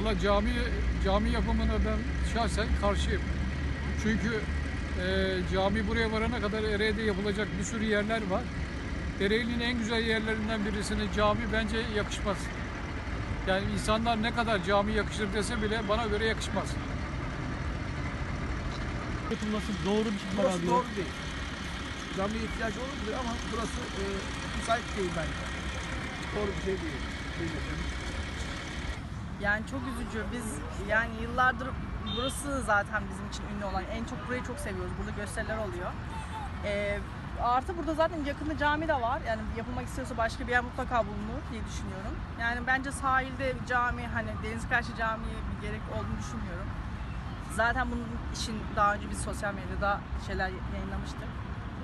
Valla cami cami yapımına ben şahsen karşıyım. Çünkü e, cami buraya varana kadar Ereğli'de yapılacak bir sürü yerler var. Ereğli'nin en güzel yerlerinden birisine cami bence yakışmaz. Yani insanlar ne kadar cami yakışır dese bile bana göre yakışmaz. Yapılması doğru bir şey Burası doğru değil. Camiye ihtiyaç olabilir ama burası e, müsait değil bence. Doğru bir şey değil. Değil. Yani çok üzücü. Biz yani yıllardır burası zaten bizim için ünlü olan. En çok burayı çok seviyoruz. Burada gösteriler oluyor. Ee, artı burada zaten yakında cami de var. Yani yapılmak istiyorsa başka bir yer mutlaka bulunur diye düşünüyorum. Yani bence sahilde cami hani deniz karşı camiye bir gerek olduğunu düşünmüyorum. Zaten bunun için daha önce biz sosyal medyada şeyler yayınlamıştık.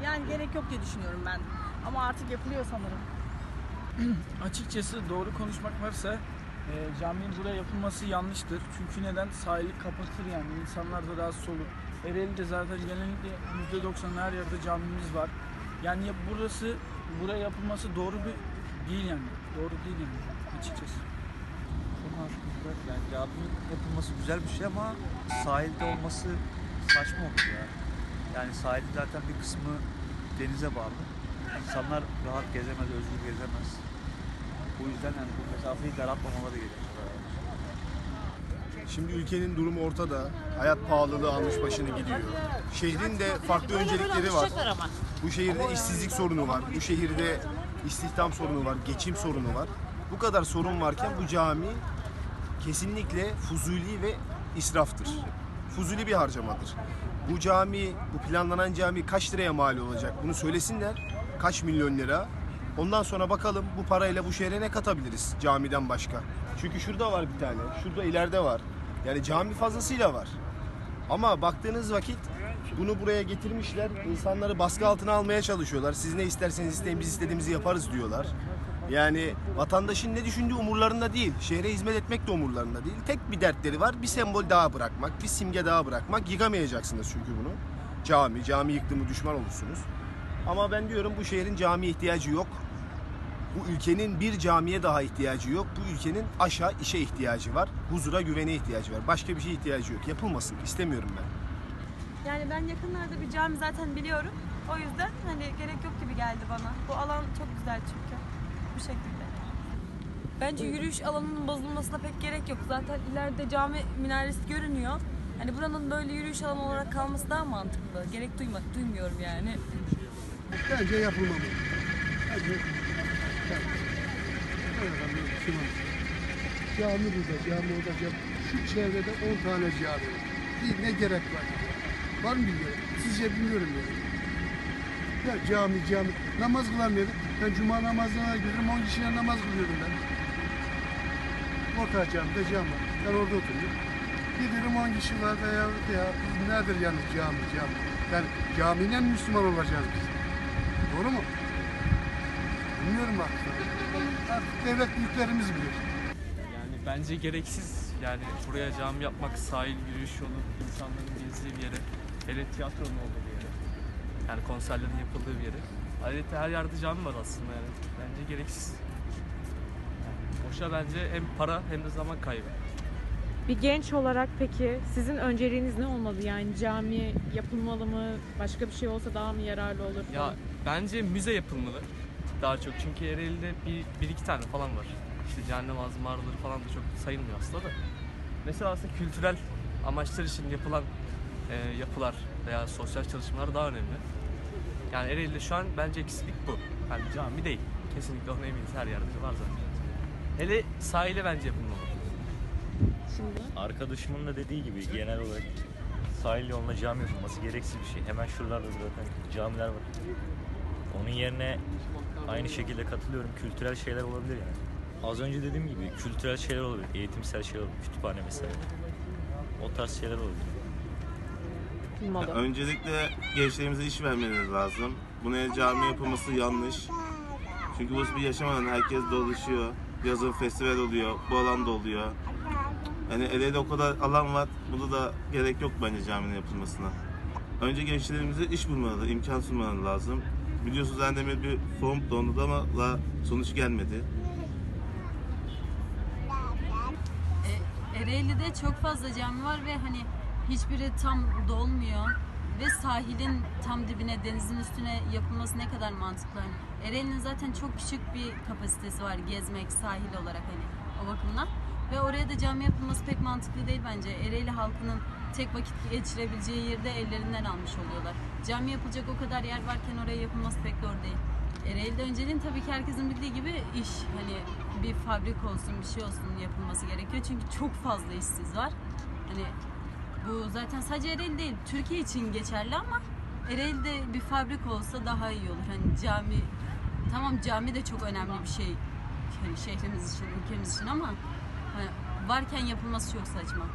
Yani gerek yok diye düşünüyorum ben. Ama artık yapılıyor sanırım. Açıkçası doğru konuşmak varsa e, caminin buraya yapılması yanlıştır. Çünkü neden? Sahili kapatır yani. İnsanlar da rahatsız olur. Ereğli'de zaten genellikle %90 her yerde camimiz var. Yani ya burası buraya yapılması doğru bir değil yani. Doğru değil yani açıkçası. Yani caminin yapılması güzel bir şey ama sahilde olması saçma olur ya. Yani sahilin zaten bir kısmı denize bağlı. İnsanlar rahat gezemez, özgür gezemez. Bu yüzden yani bu mesafeyi daraltmamaları gerekiyor. Şimdi ülkenin durumu ortada. Hayat pahalılığı almış başını gidiyor. Şehrin de farklı öncelikleri var. Bu şehirde işsizlik sorunu var. Bu şehirde istihdam sorunu var, geçim sorunu var. Bu kadar sorun varken bu cami kesinlikle fuzuli ve israftır. Fuzuli bir harcamadır. Bu cami, bu planlanan cami kaç liraya mal olacak? Bunu söylesinler. Kaç milyon lira? Ondan sonra bakalım bu parayla bu şehre ne katabiliriz camiden başka? Çünkü şurada var bir tane, şurada ileride var. Yani cami fazlasıyla var. Ama baktığınız vakit bunu buraya getirmişler. insanları baskı altına almaya çalışıyorlar. Siz ne isterseniz isteyin biz istediğimizi yaparız diyorlar. Yani vatandaşın ne düşündüğü umurlarında değil. Şehre hizmet etmek de umurlarında değil. Tek bir dertleri var. Bir sembol daha bırakmak, bir simge daha bırakmak. Yıkamayacaksınız çünkü bunu. Cami, cami yıktığımı düşman olursunuz. Ama ben diyorum bu şehrin cami ihtiyacı yok. Bu ülkenin bir camiye daha ihtiyacı yok. Bu ülkenin aşağı işe ihtiyacı var. Huzura, güvene ihtiyacı var. Başka bir şeye ihtiyacı yok. Yapılmasın. istemiyorum ben. Yani ben yakınlarda bir cami zaten biliyorum. O yüzden hani gerek yok gibi geldi bana. Bu alan çok güzel çünkü. Bu şekilde. Bence yürüyüş alanının bozulmasına pek gerek yok. Zaten ileride cami minaresi görünüyor. Hani buranın böyle yürüyüş alanı olarak kalması daha mantıklı. Gerek duyma, duymuyorum yani. Bence yapılmamalı. Bence Müslüman. Cami burada, cami orada, cami. Şu çevrede 10 tane cami var. Ne gerek var? Var mı bilmiyorum. Sizce bilmiyorum yani. Ya cami, cami. Namaz kılamıyordum. Ben cuma namazına gidiyorum, 10 kişiyle namaz kılıyordum ben. Orta camide cami var. Ben orada oturuyorum. Gidiyorum 10 kişi var da ya, nedir yani cami, cami. Yani camiyle Müslüman olacağız biz. Doğru mu? Bilmiyorum artık. Artık devlet büyüklerimiz bilir. Yani bence gereksiz. Yani buraya cami yapmak, sahil, yürüyüş yolu, insanların gezdiği bir yere, hele tiyatronun olduğu bir yere. Yani konserlerin yapıldığı bir yere. Ayrıca her yerde cami var aslında yani. Bence gereksiz. Yani boşa bence hem para hem de zaman kaybı. Bir genç olarak peki sizin önceliğiniz ne olmalı? Yani cami yapılmalı mı? Başka bir şey olsa daha mı yararlı olur? Ya falan? bence müze yapılmalı daha çok. Çünkü Ereğli'de bir, bir iki tane falan var. İşte cehennem ağzı mağaraları falan da çok sayılmıyor aslında da. Mesela aslında kültürel amaçlar için yapılan e, yapılar veya sosyal çalışmalar daha önemli. Yani Ereğli'de şu an bence eksiklik bu. Yani cami değil. Kesinlikle ona eminiz her yerde var zaten. Hele sahile bence yapılmalı. Arkadaşımın da dediği gibi genel olarak sahil yoluna cami yapılması gereksiz bir şey. Hemen şuralarda zaten camiler var. Onun yerine aynı şekilde katılıyorum. Kültürel şeyler olabilir yani. Az önce dediğim gibi kültürel şeyler olabilir. Eğitimsel şeyler olabilir. Kütüphane mesela. O tarz şeyler olabilir. Öncelikle gençlerimize iş vermeniz lazım. Buna cami yapılması yanlış. Çünkü burası bir yaşam alanı. Herkes dolaşıyor. Yazın festival oluyor. Bu alanda oluyor. Yani Ereğli'de o kadar alan var. Burada da gerek yok bence caminin yapılmasına. Önce gençlerimize iş bulmaları, imkan sunmaları lazım. Biliyorsunuz Endemir bir form dondu ama la sonuç gelmedi. Ereğli'de çok fazla cami var ve hani hiçbiri tam dolmuyor ve sahilin tam dibine denizin üstüne yapılması ne kadar mantıklı. Ereğli'nin zaten çok küçük bir kapasitesi var gezmek sahil olarak hani o bakımdan. Ve oraya da cami yapılması pek mantıklı değil bence. Ereğli halkının tek vakit geçirebileceği yerde ellerinden almış oluyorlar. Cami yapılacak o kadar yer varken oraya yapılması pek doğru değil. Ereğli'de önceliğin tabii ki herkesin bildiği gibi iş. Hani bir fabrik olsun, bir şey olsun yapılması gerekiyor. Çünkü çok fazla işsiz var. Hani bu zaten sadece Ereğli değil, Türkiye için geçerli ama Ereğli'de bir fabrik olsa daha iyi olur. Hani cami, tamam cami de çok önemli bir şey hani şehrimiz için, ülkemiz için ama hani varken yapılması çok saçma.